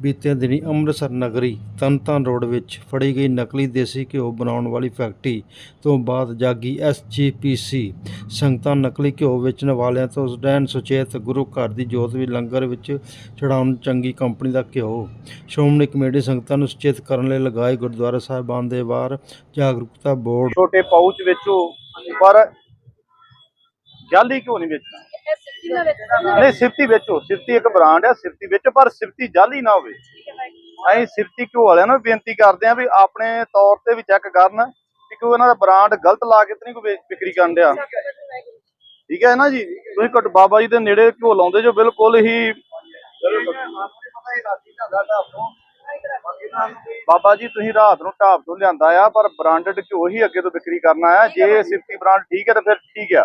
ਬੀਤੇ ਦਿਨੀ ਅੰਮ੍ਰਿਤਸਰ ਨਗਰੀ ਤਰਨਤਾਰਨ ਰੋਡ ਵਿੱਚ ਫੜੀ ਗਈ ਨਕਲੀ ਦੇਸੀ ਘਿਓ ਬਣਾਉਣ ਵਾਲੀ ਫੈਕਟਰੀ ਤੋਂ ਬਾਅਦ ਜਾਗੀ ਐਸਜੀਪੀਸੀ ਸੰਗਤਾਂ ਨਕਲੀ ਘਿਓ ਵੇਚਣ ਵਾਲਿਆਂ ਤੋਂ ਸਦੈਨ ਸੁਚੇਤ ਗੁਰੂ ਘਰ ਦੀ ਜੋਤ ਵੀ ਲੰਗਰ ਵਿੱਚ ਚੜਾਉਣ ਚੰਗੀ ਕੰਪਨੀ ਦਾ ਘਿਓ। ਸ਼੍ਰੋਮਣੀ ਕਮੇਟੀ ਸੰਗਤਾਂ ਨੂੰ ਸੁਚੇਤ ਕਰਨ ਲਈ ਲਗਾਏ ਗੁਰਦੁਆਰਾ ਸਾਹਿਬਾਨ ਦੇ ਬਾਹਰ ਜਾਗਰੂਕਤਾ ਬੋਰਡ ਛੋਟੇ ਪਾਊਚ ਵੇਚੋ ਪਰ ਜਾਲੀ ਕਿਉਂ ਨਹੀਂ ਵੇਚਣਾ। ਨਹੀਂ ਸਿਫਤੀ ਵੇਚੋ ਸਿਫਤੀ ਇੱਕ ਬ੍ਰਾਂਡ ਹੈ ਸਿਫਤੀ ਵੇਚੋ ਪਰ ਸਿਫਤੀ ਜਾਲੀ ਨਾ ਹੋਵੇ। ਅਸੀਂ ਸਿਫਤੀ ਘਿਓ ਵਾਲਿਆਂ ਨੂੰ ਬੇਨਤੀ ਕਰਦੇ ਹਾਂ ਵੀ ਆਪਣੇ ਤੌਰ ਤੇ ਵੀ ਚੈੱਕ ਕਰਨ ਕਿ ਕੋਈ ਉਹਨਾਂ ਦਾ ਬ੍ਰਾਂਡ ਗਲਤ ਲਾ ਕੇ ਤੇ ਨਹੀਂ ਕੋਈ ਵਿਕਰੀ ਕਰਨ ਡਿਆ। ਠੀਕ ਹੈ ਨਾ ਜੀ? ਤੁਸੀਂ ਘੱਟ ਬਾਬਾ ਜੀ ਦੇ ਨੇੜੇ ਘਿਓ ਲਾਉਂਦੇ ਜੋ ਬਿਲਕੁਲ ਹੀ ਬਾਬਾ ਜੀ ਤੁਸੀਂ ਰਾਤ ਨੂੰ ਢਾਬ ਤੋਂ ਲਿਆਂਦਾ ਆ ਪਰ ਬ੍ਰਾਂਡਡ ਘਿਓ ਹੀ ਅੱਗੇ ਤੋਂ ਵਿਕਰੀ ਕਰਨਾ ਆ ਜੇ ਸਿਫਤੀ ਬ੍ਰਾਂਡ ਠੀਕ ਹੈ ਤਾਂ ਫਿਰ ਠੀਕ ਆ।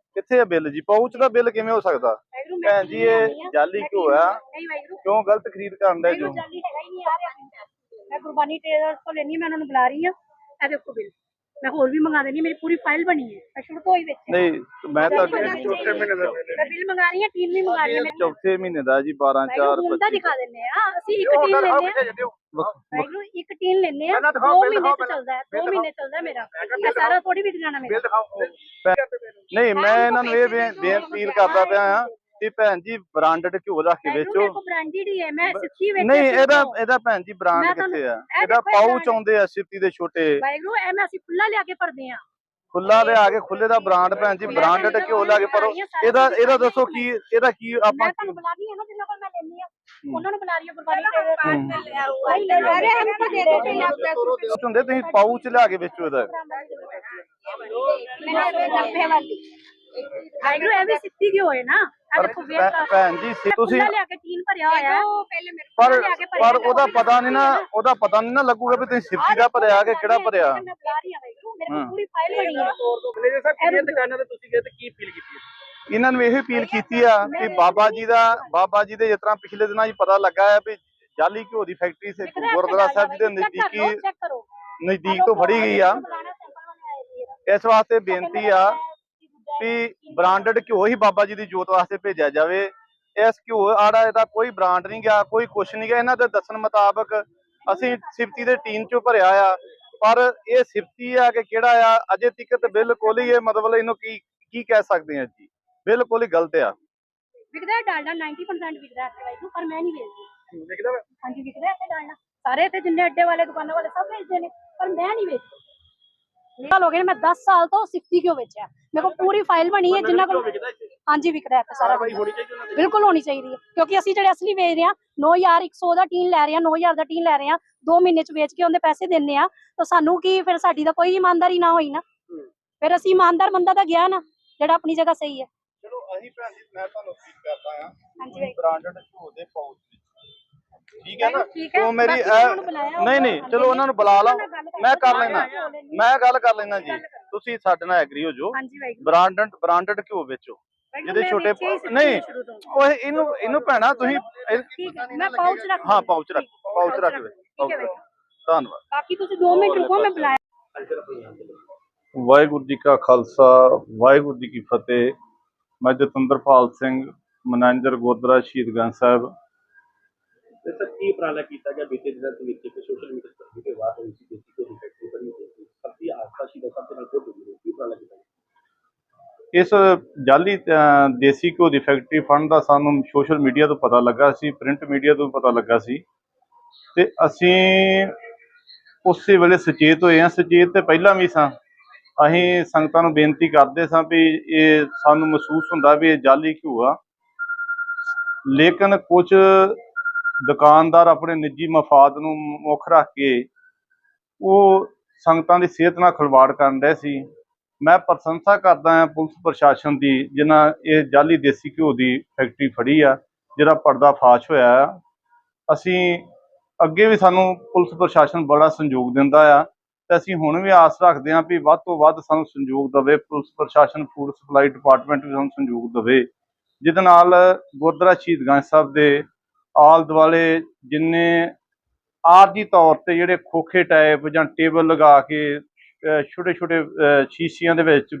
ਕਿੱਥੇ ਹੈ ਬਿੱਲ ਜੀ? ਪਾਊਚ ਦਾ ਬਿੱਲ ਕਿਵੇਂ ਹੋ ਸਕਦਾ? ਭੈਣ ਜੀ ਇਹ ਜਾਲੀ ਘਿਓ ਆ। ਕਿਉਂ ਗਲਤ ਖਰੀਦ ਕਰਨ ਦੇ ਜੋ? ਵਾਹਿਗੁਰੂ ਜਾਲੀ ਹੈਗਾ ਹੀ ਨਹੀਂ ਆ ਰਿਹਾ ਮੈਂ ਗੁਰਬਾਨੀ ਟ੍ਰੇਡਰਸ ਤੋਂ ਲੈਣੀ ਮੈਂ ਉਹਨਾਂ ਨੂੰ ਬੁਲਾ ਰਹੀ ਹਾਂ ਇਹ ਦੇਖੋ ਬਿੱਲ। ਮੈਂ ਹੋਰ ਵੀ ਮੰਗਾ ਦੇਣੀ ਮੇਰੀ ਪੂਰੀ ਫਾਈਲ ਬਣੀ ਹੈ। ਮੈਂ ਸ਼ੁਰੂ ਤੋਂ ਹੀ ਵਿੱਚ ਨਹੀਂ ਮੈਂ ਤਾਂ ਚੌਥੇ ਮਹੀਨੇ ਦਾ ਮੈਂ ਬਿੱਲ ਮੰਗਾ ਰਹੀ ਹਾਂ ਟੀਮ ਵੀ ਮੰਗਾ ਰਹੀ ਹਾਂ ਮੈਂ ਚੌਥੇ ਮਹੀਨੇ ਦਾ ਜੀ 12 4 ਵਾਹਿਗੁਰੂ ਦਾ ਦਿਖਾ ਦਿੰਨੇ ਆ ਅਸੀਂ ਇੱਕ ਟੀਮ ਲੈਣੇ ਆ ਵਾਹਿਗੁਰੂ ਇੱਕ ਟੀਨ ਲੈਣੇ ਆ ਪਹਿਲਾਂ ਦੋ ਦਿਖਾਓ, ਬਿੱਲ ਮਹੀਨੇ ਦਿਖਾਓ ਚ ਚੱਲਦਾ ਹੈ ਦੋ ਮਹੀਨੇ ਚੱਲਦਾ ਹੈ ਮੇਰਾ। ਇਹ ਸਾਰਾ ਥੋੜੀ ਵਿਕ ਜਾਣਾ ਮੇਰਾ। ਨਹੀਂ ਮੈਂ ਇਹਨਾਂ ਨੂੰ ਇਹ ਬੇ- ਬੇਨਤੀ ਕਰਦਾ ਪਿਆ ਆ ਕਿ ਭੈਣ ਜੀ ਬ੍ਰਾਂਡਡ ਘਿਓ ਰੱਖ ਕੇ ਵੇਚੋ। ਮੇਰੇ ਕੋ ਬ੍ਰਾਂਡਡ ਹੀ ਹੈ ਮੈਂ ਸਿੱਖੀ ਵਿੱਚ ਨਹੀਂ ਇਹਦਾ ਇਹਦਾ ਭੈਣ ਜੀ ਬ੍ਰਾਂਡ ਕਿੱਥੇ ਆ? ਇਹਦਾ ਆਉਂਦੇ ਆ ਸਿੱਤੀ ਦੇ ਛੋਟੇ। ਵਾਹਿਗੁਰੂ ਐ ਮੈਂ ਅਸੀਂ ਖੁੱਲਾ ਲਿਆ ਕੇ ਭਰਦੇ ਆ ਖੁੱਲਾ ਲਿਆ ਕੇ ਖੁੱਲੇ ਦਾ ਬ੍ਰਾਂਡ ਭੈਣ ਜੀ ਬ੍ਰਾਂਡਡ ਘਿਓ ਲਿਆ ਕੇ ਪਰੋ ਇਹਦਾ ਇਹਦਾ ਦੱਸੋ ਕੀ ਇਹਦਾ ਕੀ ਆਪਾਂ ਉਹਨਾਂ ਨੂੰ ਬੁਲਾ ਰਹੀ ਹਾਂ ਗੁਰਬਾਣੀ ਦੇ ਨਹੀਂ ਲੈ ਰਹੇ ਹਮ ਦੇ ਦੋ ਬਿੱਲ ਪਾਊਚ ਹੁੰਦੇ ਤੁਸੀਂ ਪਾਊਚ ਲਿਆ ਕੇ ਵੇਚੋ ਇਹਦਾ। ਮੇਰੇ ਵਾਲੀ ਵਾਹਿਗੁਰੂ ਐ ਵੀ ਸਿੱਧੀ ਕਿਉਂ ਹੋਏ ਨਾ। ਆ ਪਰ ਦੇਖੋ ਭੈ- ਵੇਖ ਭੈਣ ਜੀ ਸੇ- ਤੁਸੀਂ ਖੁੱਲਾ ਲਿਆ ਕੇ ਟੀਨ ਭਰਿਆ ਹੋਇਆ ਹੈ। ਪਰ ਲਿਆ ਕੇ ਭਰਿਆ ਪਰ ਉਹਦਾ ਪਤਾ ਨਹੀਂ ਨਾ ਉਹਦਾ ਪਤਾ ਨਹੀਂ ਨਾ ਲੱਗੂਗਾ ਵੀ ਤੁਸੀਂ ਸਿਫਤੀ ਦਾ ਭਰਿਆ ਕਿ ਕਿਹੜਾ ਭਰਿਆ। ਮੈਂ ਬੁਲਾ ਰਹੀ ਹਾਂ ਵਾਹਿਗੁਰੂ ਮੇਰੇ। ਕੋਲ ਪੂਰੀ ਫਾਈਲ ਬਣੀ ਹੈ। ਮੈਨੇਜਰ ਸਾਹਿਬ ਕਿਹੜੀਆਂ ਦੁਕਾਨਾਂ ਤੇ ਤੁਸੀਂ ਗਏ ਤੇ ਕੀ ਫੀਲ ਕੀਤੀ? ਇਹਨਾਂ ਨੂੰ ਇਹ ਅਪੀਲ ਕੀਤੀ ਆ ਕਿ ਬਾਬਾ ਜੀ ਦਾ ਬਾਬਾ ਜੀ ਦੇ ਜਿਸ ਤਰ੍ਹਾਂ ਪਿਛਲੇ ਦਿਨਾਂ 'ਚ ਪਤਾ ਲੱਗਾ ਹੈ ਵੀ ਜਾਲੀ ਘਿਓ ਦੀ ਫੈਕਟਰੀ ਸੇ ਗੁਰਦੁਆਰਾ ਸਾਹਿਬ ਜੀ ਦੇ ਨਜ਼ਦੀਕੀ ਨਜ਼ਦੀਕ ਤੋਂ ਫੜੀ ਗਈ ਆ। ਇਸ ਵਾਸਤੇ ਬੇਨਤੀ ਆ ਵੀ ਬ੍ਰਾਂਡਡ ਘਿਓ ਹੀ ਬਾਬਾ ਜੀ ਦੀ ਜੋਤ ਵਾਸਤੇ ਭੇਜਿਆ ਜਾਵੇ। ਇਸ ਘਿਓ ਆੜਾ ਇਹਦਾ ਕੋਈ ਬ੍ਰਾਂਡ ਨਹੀਂ ਗਿਆ ਕੋਈ ਕੁਛ ਨਹੀਂ ਗਿਆ। ਇਹਨਾਂ ਦੇ ਦੱਸਣ ਮੁਤਾਬਕ ਅਸੀਂ ਸਿਫਤੀ ਦੇ ਟੀਨ ਚੋਂ ਭਰਿਆ ਆ। ਪਰ ਇਹ ਸਿਫਤੀ ਆ ਕਿ ਕਿਹੜਾ ਆ? ਅਜੇ ਤੱਕ ਤੇ ਬਿਲਕੁਲ ਹੀ ਇਹ ਮਤਲਬ ਇਹਨੂੰ ਕੀ ਕੀ ਕਹਿ ਸਕਦੇ ਆ ਜੀ? ਬਿਲਕੁਲ ਹੀ ਗਲਤ ਆ। ਵਿਕਦਾ ਹੈ ਡਾਲਡਾ 90% ਵਿਕਦਾ ਹੈ ਵਾਹਿਗੁਰੂ ਪਰ ਮੈਂ ਨਹੀਂ ਵੇਚਦੀ। ਦੇਖਦਾ ਵਾ? ਹਾਂਜੀ ਵਿਕਦਾ ਹੈ ਇੱਥੇ ਡਾਲਡਾ। ਸਾਰੇ ਇੱਥੇ ਜਿੰਨੇ ਅੱਡੇ ਵਾਲੇ ਦੁਕਾਨਾਂ ਵਾਲੇ ਸਭ ਵੇਚਦੇ ਨੇ ਪਰ ਮੈਂ ਨਹੀਂ ਵੇਚਦੀ। ਸਾਲ ਹੋ ਗਏ ਮੈਂ 10 ਸਾਲ ਤੋਂ ਸਿਫਤੀ ਕਿਉਂ ਵੇਚਿਆ? ਮੇਰੇ ਕੋਲ ਪੂਰੀ ਫਾਈਲ ਬਣੀ ਹੈ ਜਿੰਨਾ ਕੋਲ ਹਾਂਜੀ ਵਿਕਦਾ ਹੈ ਸਾਰਾ ਬਿਲਕੁਲ ਹੋਣੀ ਚਾਹੀਦੀ ਹੈ ਕਿਉਂਕਿ ਅਸੀਂ ਜਿਹੜੇ ਅਸਲੀ ਵੇਚ ਰਹੇ ਹਾਂ 9000 100 ਦਾ ਟੀਨ ਲੈ ਰਹੇ ਹਾਂ 9000 ਦਾ ਟੀਨ ਲੈ ਰਹੇ ਹਾਂ 2 ਮਹੀਨੇ ਚ ਵੇਚ ਕੇ ਉਹਦੇ ਪੈਸੇ ਦਿੰਨੇ ਆ ਤਾਂ ਸਾਨੂੰ ਕੀ ਫਿਰ ਸਾਡੀ ਤਾਂ ਕੋਈ ਇਮਾਨਦਾਰੀ ਨਾ ਹੋਈ ਨਾ। ਫਿਰ ਅਸੀਂ ਇਮਾਨਦਾਰ ਬੰਦਾ ਤਾਂ ਗਿਆ ਨਾ ਜਿਹੜਾ ਆਪਣੀ ਜਗ੍ਹਾ ਸਹੀ ਹੈ। ਅਸੀਂ ਭੈਣ ਜੀ ਮੈਂ ਤੁਹਾਨੂੰ ਅਪੀਲ ਕਰਦਾ ਆ ਹਾਂਜੀ ਵਾਹਿਗੁਰੂ। ਬ੍ਰਾਂਡਡ ਘਿਓ ਦੇ ਪਾਊਚ ਠੀਕ ਹੈ ਨਾ? ਠੀਕ ਹੈ, ਉਹ ਮੇਰੀ ਬਾਕੀ ਇਹ- ਉਹਨਾਂ ਨੂੰ ਬੁਲਾਇਆ ਨਹੀਂ ਨਹੀਂ ਹੋਊਗਾ, ਚਲੋ ਉਹਨਾਂ ਨੂੰ ਬੁਲਾ ਲਓ ਉਹਨਾਂ ਨਾਲ ਗੱਲ ਮੈਂ ਕਰ ਕਰੋ, ਲੈਣਾ। ਮੈਂ ਕਰ ਲੈਂਦੀ ਮੈਂ ਗੱਲ ਕਰ ਲੈਣਾ ਜੀ। ਤੁਸੀਂ ਸਾਡੇ ਨਾਲ ਐਗਰੀ ਹੋ ਜਾਓ। ਹਾਂਜੀ ਵਾਹਿਗੁਰੂ ਬ੍ਰਾਂਡਡ ਬ੍ਰਾਂਡਡ ਘਿਓ ਵੇਚੋ। ਵਾਹਿਗੁਰੂ, ਜਿਹਦੇ ਮੈਂ ਛੋਟੇ ਵੇਚਿਆ ਹੀ ਸਿੱਧੀ ਨਹੀਂ ਸ਼ੁਰੂ ਤੋਂ। ਉਹ ਇਹਨੂੰ ਇਹਨੂੰ ਭੈਣਾ ਤੁਸੀਂ ਇਹ- ਠੀਕ ਹੈ ਮੈਂ ਪਾਉਚ ਰੱਖ ਹਾਂ ਪਾਊਚ ਰੱਖ ਪਾਊਚ ਰੱਖ ਵੇ ਠੀਕ ਹੈ ਵਾਹਿਗੁਰੂ। ਧੰਨਵਾਦ। ਬਾਕੀ ਤੁਸੀਂ 2 ਮਿੰਟ ਰੁਕੋ ਮੈਂ ਬੁਲਾਇਆ। ਵਾਹਿਗੁਰੂ ਜੀ ਕਾ ਖਾਲਸਾ ਵਾਹਿਗੁਰੂ ਜੀ ਕੀ ਫਤਿਹ। ਮੈਂ ਜਤਿੰਦਰਪਾਲ ਸਿੰਘ ਮੈਨੇਜਰ ਗੁਰਦੁਆਰਾ ਸ਼ਹੀਦਗੰਜ ਸਾਹਿਬ। ਤੇ ਸਰ ਕੀ ਉਪਰਾਲਾ ਕੀਤਾ ਗਿਆ? ਬੀਤੇ ਦਿਨਾਂ ਦੇ ਵਿੱਚ ਇੱਕ ਸੋਸ਼ਲ ਮੀਡੀਆ ਤੇ ਵੀਡੀਓ ਵਾਇਰਲ ਹੋਈ ਸੀ ਦੇਸੀ ਕੋਈ ਫੈਕਟਰੀ ਬਣੀ ਹੋਈ ਸੀ। ਸਭ ਦੀ ਆਸਥਾ ਸੀ ਸਭ ਦੇ ਨਾਲ ਕੋਈ ਜੁੜੀ ਕੀ ਉਪਰਾਲਾ ਕੀਤਾ? ਇਸ ਜਾਲੀ ਦੇਸੀ ਘਿਓ ਦੀ ਫੈਕਟਰੀ ਫੰਡ ਦਾ ਸਾਨੂੰ ਸੋਸ਼ਲ ਮੀਡੀਆ ਤੋਂ ਪਤਾ ਲੱਗਾ ਸੀ ਪ੍ਰਿੰਟ ਮੀਡੀਆ ਤੋਂ ਪਤਾ ਲੱਗਾ ਸੀ। ਤੇ ਅਸੀਂ ਉਸੇ ਵੇਲੇ ਸੁਚੇਤ ਹੋਏ ਹਾਂ। ਸੁਚੇਤ ਤੇ ਪਹਿਲਾਂ ਵੀ ਸਾਂ। ਅਸੀਂ ਸੰਗਤਾਂ ਨੂੰ ਬੇਨਤੀ ਕਰਦੇ ਸਾਂ ਵੀ ਇਹ ਸਾਨੂੰ ਮਹਿਸੂਸ ਹੁੰਦਾ ਵੀ ਇਹ ਜਾਲੀ ਘਿਓ ਆ। ਲੇਕਿਨ ਕੁਝ ਦੁਕਾਨਦਾਰ ਆਪਣੇ ਨਿੱਜੀ ਮਫਾਦ ਨੂੰ ਮੁੱਖ ਰੱਖ ਕੇ ਉਹ ਸੰਗਤਾਂ ਦੀ ਸਿਹਤ ਨਾਲ ਖਿਲਵਾੜ ਕਰਨ ਰਹੇ ਸੀ। ਮੈਂ ਪ੍ਰਸ਼ੰਸਾ ਕਰਦਾ ਹਾਂ ਪੁਲਿਸ ਪ੍ਰਸ਼ਾਸਨ ਦੀ, ਜਿਨ੍ਹਾਂ ਇਹ ਜਾਲੀ ਦੇਸੀ ਘਿਓ ਦੀ ਫੈਕਟਰੀ ਫੜੀ ਆ, ਜਿਹੜਾ ਪਰਦਾ ਫਾਸ਼ ਹੋਇਆ ਆ। ਅਸੀਂ ਅੱਗੇ ਵੀ ਸਾਨੂੰ ਪੁਲਿਸ ਪ੍ਰਸ਼ਾਸਨ ਬੜਾ ਸਹਿਯੋਗ ਦਿੰਦਾ ਆ। ਤੇ ਅਸੀਂ ਹੁਣ ਵੀ ਆਸ ਰੱਖਦੇ ਹਾਂ ਵੀ ਵੱਧ ਤੋਂ ਵੱਧ ਸਾਨੂੰ ਸੰਯੋਗ ਦੇਵੇ, ਪੁਲਿਸ ਪ੍ਰਸ਼ਾਸਨ, ਫੂਡ ਸਪਲਾਈ ਡਿਪਾਰਟਮੈਂਟ ਵੀ ਸਾਨੂੰ ਸੰਯੋਗ ਦੇਵੇ। ਜਿਹਦੇ ਨਾਲ ਗੁਰਦੁਆਰਾ ਸ਼ਹੀਦਗੰਜ ਸਾਹਿਬ ਦੇ ਆਲ ਦੁਆਲੇ ਜਿੰਨੇ ਆਰਜੀ ਤੌਰ ਤੇ ਜਿਹੜੇ ਖੋਖੇ ਟਾਈਪ ਜਾਂ ਟੇਬਲ ਲਗਾ ਕੇ ਛੋਟੇ ਛੋਟੇ ਸ਼ੀਸ਼ੀਆਂ ਦੇ ਵਿੱਚ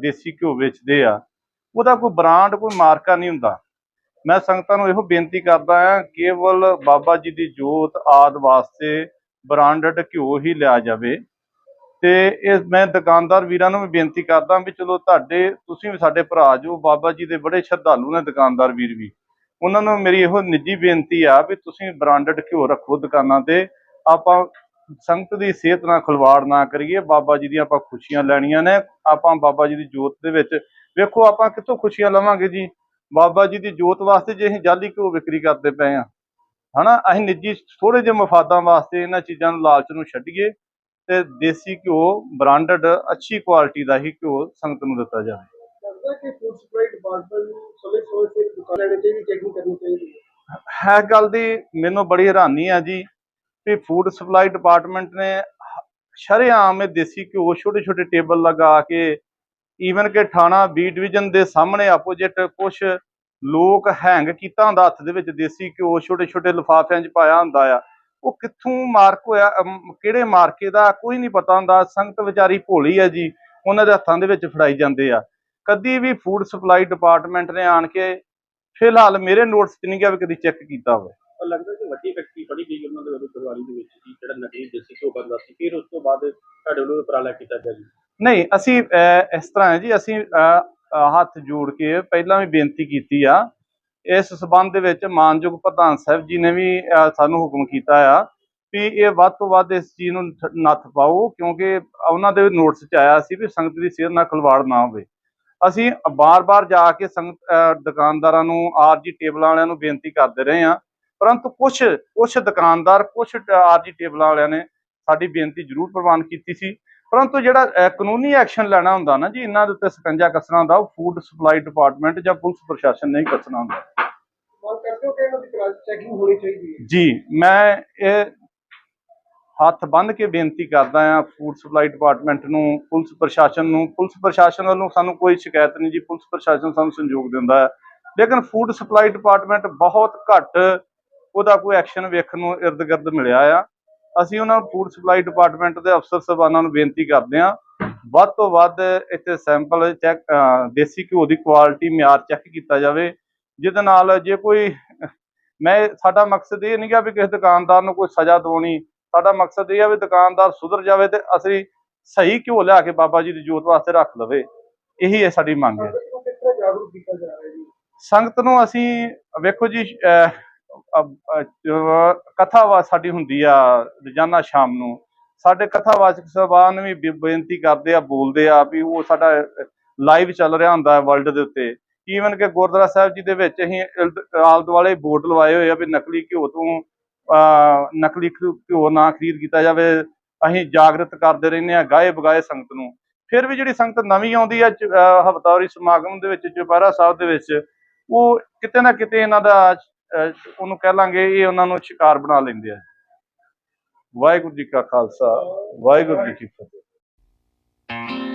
ਦੇਸੀ ਘਿਓ ਵੇਚਦੇ ਆ, ਉਹਦਾ ਕੋਈ ਬ੍ਰਾਂਡ, ਕੋਈ ਮਾਰਕਾ ਨਹੀਂ ਹੁੰਦਾ। ਮੈਂ ਸੰਗਤਾਂ ਨੂੰ ਇਹੋ ਬੇਨਤੀ ਕਰਦਾ ਹਾਂ, ਕੇਵਲ ਬਾਬਾ ਜੀ ਦੀ ਜੋਤ ਆਦ ਵਾਸਤੇ ਬ੍ਰਾਂਡਡ ਘਿਓ ਹੀ ਲਿਆ ਜਾਵੇ। ਤੇ ਇਹ ਮੈਂ ਦੁਕਾਨਦਾਰ ਵੀਰਾਂ ਨੂੰ ਵੀ ਬੇਨਤੀ ਕਰਦਾ ਵੀ ਚਲੋ ਤੁਹਾਡੇ, ਤੁਸੀਂ ਵੀ ਸਾਡੇ ਭਰਾ ਜੋ, ਬਾਬਾ ਜੀ ਦੇ ਬੜੇ ਸ਼ਰਧਾਲੂ ਨੇ ਦੁਕਾਨਦਾਰ ਵੀਰ ਵੀ। ਉਹਨਾਂ ਨੂੰ ਮੇਰੀ ਇਹੋ ਨਿੱਜੀ ਬੇਨਤੀ ਆ ਵੀ ਤੁਸੀਂ ਬ੍ਰਾਂਡਡ ਘਿਓ ਰੱਖੋ ਦੁਕਾਨਾਂ ਤੇ। ਆਪਾਂ ਸੰਗਤ ਦੀ ਸਿਹਤ ਨਾਲ ਖਿਲਵਾੜ ਨਾ ਕਰੀਏ, ਬਾਬਾ ਜੀ ਦੀਆਂ ਆਪਾਂ ਖੁਸ਼ੀਆਂ ਲੈਣੀਆਂ ਨੇ। ਆਪਾਂ ਬਾਬਾ ਜੀ ਦੀ ਜੋਤ ਦੇ ਵਿੱਚ, ਵੇਖੋ ਆਪਾਂ ਕਿੱਥੋਂ ਖੁਸ਼ੀਆਂ ਲਵਾਂਗੇ ਜੀ। ਬਾਬਾ ਜੀ ਦੀ ਜੋਤ ਵਾਸਤੇ ਜੇ ਅਸੀਂ ਜਾਲੀ ਘਿਓ ਵਿਕਰੀ ਕਰਦੇ ਪਏ ਆ ਹਨਾ ਅਸੀਂ ਨਿੱਜੀ ਥੋੜੇ ਜਿਹੇ ਮਫਾਦਾਂ ਵਾਸਤੇ ਇਹਨਾਂ ਚੀਜ਼ਾਂ ਨੂੰ ਲਾਲਚ ਨੂੰ ਛੱਡੀਏ ਤੇ ਦੇਸੀ ਘਿਓ ਬ੍ਰਾਂਡਡ ਅੱਛੀ ਕੁਆਲਿਟੀ ਦਾ ਹੀ ਘਿਓ ਸੰਗਤ ਨੂੰ ਦਿੱਤਾ ਜਾਵੇ। ਕਿ ਹੈ। ਗੱਲ ਦੀ ਮੈਨੂੰ ਬੜੀ ਹੈਰਾਨੀ ਆ ਜੀ ਵੀ ਫੂਡ ਸਪਲਾਈ ਡਿਪਾਰਟਮੈਂਟ ਨੇ ਸ਼ਰੇਆਮ ਇਹ ਦੇਸੀ ਘਿਓ ਛੋਟੇ ਛੋਟੇ ਟੇਬਲ ਲਗਾ ਕੇ ਈਵਨ ਕਿ ਥਾਣਾ ਬੀ ਡਿਵੀਜ਼ਨ ਦੇ ਸਾਹਮਣੇ ਆਪੋਜੀਟ ਕੁਝ ਲੋਕ ਹੈਂਗ ਕੀਤਾ ਹੁੰਦਾ ਹੱਥ ਦੇ ਵਿੱਚ ਦੇਸੀ ਘਿਓ ਛੋਟੇ ਛੋਟੇ ਲਿਫਾਫਿਆਂ 'ਚ ਪਾਇਆ ਹੁੰਦਾ ਆ। ਉਹ ਕਿੱਥੋਂ ਮਾਰਕ ਹੋਇਆ ਕਿਹੜੇ ਮਾਰਕੇ ਦਾ ਕੋਈ ਨਹੀਂ ਪਤਾ ਹੁੰਦਾ। ਸੰਗਤ ਵਿਚਾਰੀ ਭੋਲੀ ਹੈ ਜੀ ਉਹਨਾਂ ਦੇ ਹੱਥਾਂ ਦੇ ਵਿੱਚ ਫੜਾਈ ਜਾਂਦੇ ਆ। ਕਦੀ ਵੀ ਫੂਡ ਸਪਲਾਈ ਡਿਪਾਰਟਮੈਂਟ ਨੇ ਆਣ ਕੇ ਫਿਲਹਾਲ ਮੇਰੇ ਨੋਟਸ 'ਚ ਨਹੀਂ ਗਿਆ ਵੀ ਕਦੀ ਚੈੱਕ ਕੀਤਾ ਹੋਵੇ। ਲੱਗਦਾ ਕਿ ਵੱਡੀ ਫੈਕਟਰੀ ਫੜੀ ਗਈ ਉਹਨਾਂ ਦੇ ਵੱਲੋਂ ਫਰਵਾਰੀ ਦੇ ਵਿੱਚ ਜਿਹੜਾ ਨਕਲੀ ਦੇਸੀ ਘਿਓ ਬਣਦਾ ਸੀ ਫਿਰ ਉਸ ਤੋਂ ਬਾਅਦ ਤੁਹਾਡੇ ਵੱਲੋਂ ਉਪਰਾਲਾ ਕੀਤਾ ਗਿਆ ਜੀ? ਨਹੀਂ ਅਸੀਂ ਇਸ ਤਰ੍ਹਾਂ ਹੈ ਜੀ ਅਸੀਂ ਹੱਥ ਜੋੜ ਕੇ ਪਹਿਲਾਂ ਵੀ ਬੇਨਤੀ ਕੀਤੀ ਆ। ਇਸ ਸਬੰਧ ਦੇ ਵਿੱਚ ਮਾਨਯੋਗ ਪ੍ਰਧਾਨ ਸਾਹਿਬ ਜੀ ਨੇ ਵੀ ਸਾਨੂੰ ਹੁਕਮ ਕੀਤਾ ਆ ਵੀ ਇਹ ਵੱਧ ਤੋਂ ਵੱਧ ਇਸ ਚੀਜ਼ ਨੂੰ ਨੱਥ ਪਾਓ ਕਿਉਂਕਿ ਉਹਨਾਂ ਦੇ ਨੋਟਿਸ 'ਚ ਆਇਆ ਸੀ ਵੀ ਸੰਗਤ ਦੀ ਸਿਹਤ ਨਾਲ ਖਿਲਵਾੜ ਨਾ ਹੋਵੇ। ਅਸੀਂ ਬਾਰ-ਬਾਰ ਜਾ ਕੇ ਸੰਗਤ ਦੁਕਾਨਦਾਰਾਂ ਨੂੰ ਆਰਜੀ ਟੇਬਲਾਂ ਵਾਲਿਆਂ ਨੂੰ ਬੇਨਤੀ ਕਰਦੇ ਰਹੇ ਆ ਪਰੰਤੂ ਕੁਝ ਕੁਝ ਦੁਕਾਨਦਾਰ ਕੁਝ ਆਰਜੀ ਟੇਬਲਾਂ ਵਾਲਿਆਂ ਨੇ ਸਾਡੀ ਬੇਨਤੀ ਜ਼ਰੂਰ ਪ੍ਰਵਾਨ ਕੀਤੀ ਸੀ। ਪਰੰਤੂ ਜਿਹੜਾ ਕਾਨੂੰਨੀ ਐਕਸ਼ਨ ਲੈਣਾ ਹੁੰਦਾ ਨਾ ਜੀ ਇਹਨਾਂ ਦੇ ਉੱਤੇ ਸਕੰਜਾ ਕੱਸਣਾ ਹੁੰਦਾ ਉਹ ਫੂਡ ਸਪਲਾਈ ਡਿਪਾਰਟਮੈਂਟ ਜਾਂ ਪੁਲਿਸ ਪ੍ਰਸ਼ਾਸਨ ਨਹੀਂ ਕੱਸਣਾ ਹੁੰਦਾ। ਜੀ ਮੈਂ ਇਹ ਹੱਥ ਬੰਨ੍ਹ ਕੇ ਬੇਨਤੀ ਕਰਦਾ ਹਾਂ ਫੂਡ ਸਪਲਾਈ ਡਿਪਾਰਟਮੈਂਟ ਨੂੰ ਪੁਲਿਸ ਪ੍ਰਸ਼ਾਸਨ ਨੂੰ ਪੁਲਿਸ ਪ੍ਰਸ਼ਾਸਨ ਵੱਲੋਂ ਸਾਨੂੰ ਕੋਈ ਸ਼ਿਕਾਇਤ ਨਹੀਂ ਜੀ ਪੁਲਿਸ ਪ੍ਰਸ਼ਾਸਨ ਸਾਨੂੰ ਸਹਿਯੋਗ ਦਿੰਦਾ ਹੈ। ਲੇਕਿਨ ਫੂਡ ਸਪਲਾਈ ਡਿਪਾਰਟਮੈਂਟ ਬਹੁਤ ਘੱਟ ਉਹਦਾ ਕੋਈ ਐਕਸ਼ਨ ਵੇਖਣ ਨੂੰ ਇਰਦ ਗਿਰਦ ਮਿਲਿਆ ਆ। ਅਸੀਂ ਉਹਨਾਂ ਫੂਡ ਸਪਲਾਈ ਡਿਪਾਰਟਮੈਂਟ ਦੇ ਅਫਸਰ ਸਾਹਿਬਾਨਾਂ ਨੂੰ ਬੇਨਤੀ ਕਰਦੇ ਹਾਂ। ਵੱਧ ਤੋਂ ਵੱਧ ਇੱਥੇ ਸੈਂਪਲ ਚੈੱਕ ਦੇਸੀ ਘਿਓ ਦੀ ਕੁਆਲਿਟੀ ਮਿਆਰ ਚੈੱਕ ਕੀਤਾ ਜਾਵੇ ਜਿਹਦੇ ਨਾਲ ਜੇ ਕੋਈ ਮੈਂ ਸਾਡਾ ਮਕਸਦ ਇਹ ਨਹੀਂ ਗਾ ਵੀ ਕਿਸੇ ਦੁਕਾਨਦਾਰ ਨੂੰ ਕੋਈ ਸਜ਼ਾ ਦਿਵਾਉਣੀ। ਸਾਡਾ ਮਕਸਦ ਇਹ ਆ ਵੀ ਦੁਕਾਨਦਾਰ ਸੁਧਰ ਜਾਵੇ ਤੇ ਅਸੀਂ ਸਹੀ ਘਿਓ ਲਿਆ ਕੇ ਬਾਬਾ ਜੀ ਦੀ ਜੋਤ ਵਾਸਤੇ ਰੱਖ ਲਵੇ। ਇਹੀ ਹੈ ਸਾਡੀ ਮੰਗ ਹੈ। ਹੈ ਸੰਗਤ ਨੂੰ ਅਸੀਂ ਵੇਖੋ ਜੀ ਅਹ, ਸਾਡੀ ਹੁੰਦੀ ਆ ਰੋਜ਼ਾਨਾ ਸ਼ਾਮ ਨੂੰ ਸਾਡੇ ਕਥਾਵਾਚਕ ਸਭਾਨ ਵੀ ਬੇਨਤੀ ਕਰਦੇ ਆ ਬੋਲਦੇ ਆ ਵੀ ਉਹ ਸਾਡਾ ਲਾਈਵ ਚੱਲ ਰਿਹਾ ਹੁੰਦਾ ਵਰਲਡ ਦੇ ਉੱਤੇ। ਈਵਨ ਕਿ ਗੁਰਦੁਆਰਾ ਸਾਹਿਬ ਜੀ ਦੇ ਵਿੱਚ ਅਸੀਂ ਇਲਦ- ਆਲੇ ਦੁਆਲੇ ਬੋਰਡ ਲਵਾਏ ਹੋਏ ਆ ਵੀ ਨਕਲੀ ਘਿਓ ਤੋਂ ਅਹ, ਨਕਲੀ ਘਿਓ ਨਾ ਖਰੀਦ ਕੀਤਾ ਜਾਵੇ। ਅਸੀਂ ਜਾਗਰਤ ਕਰਦੇ ਰਹਿੰਦੇ ਆ ਗਾਏ ਬਗਾਏ ਸੰਗਤ ਨੂੰ। ਫਿਰ ਵੀ ਜਿਹੜੀ ਸੰਗਤ ਨਵੀਂ ਆਉਂਦੀ ਆ ਚ- ਹਫ਼ਤਾਵਾਰੀ ਸਮਾਗਮ ਦੇ ਵਿੱਚ ਚੁਪਹਿਰਾ ਸਾਹਿਬ ਦੇ ਵਿੱਚ ਉਹ ਕਿਤੇ ਨਾ ਕਿਤੇ ਇਹਨਾਂ ਦਾ ਉਹਨੂੰ ਕਹਿ ਲਾਂਗੇ ਇਹ ਉਹਨਾਂ ਨੂੰ ਸ਼ਿਕਾਰ ਬਣਾ ਲੈਂਦੇ ਆ। ਵਾਹਿਗੁਰੂ ਜੀ ਕਾ ਖਾਲਸਾ, ਵਾਹਿਗੁਰੂ ਜੀ ਕੀ ਫਤਿਹ।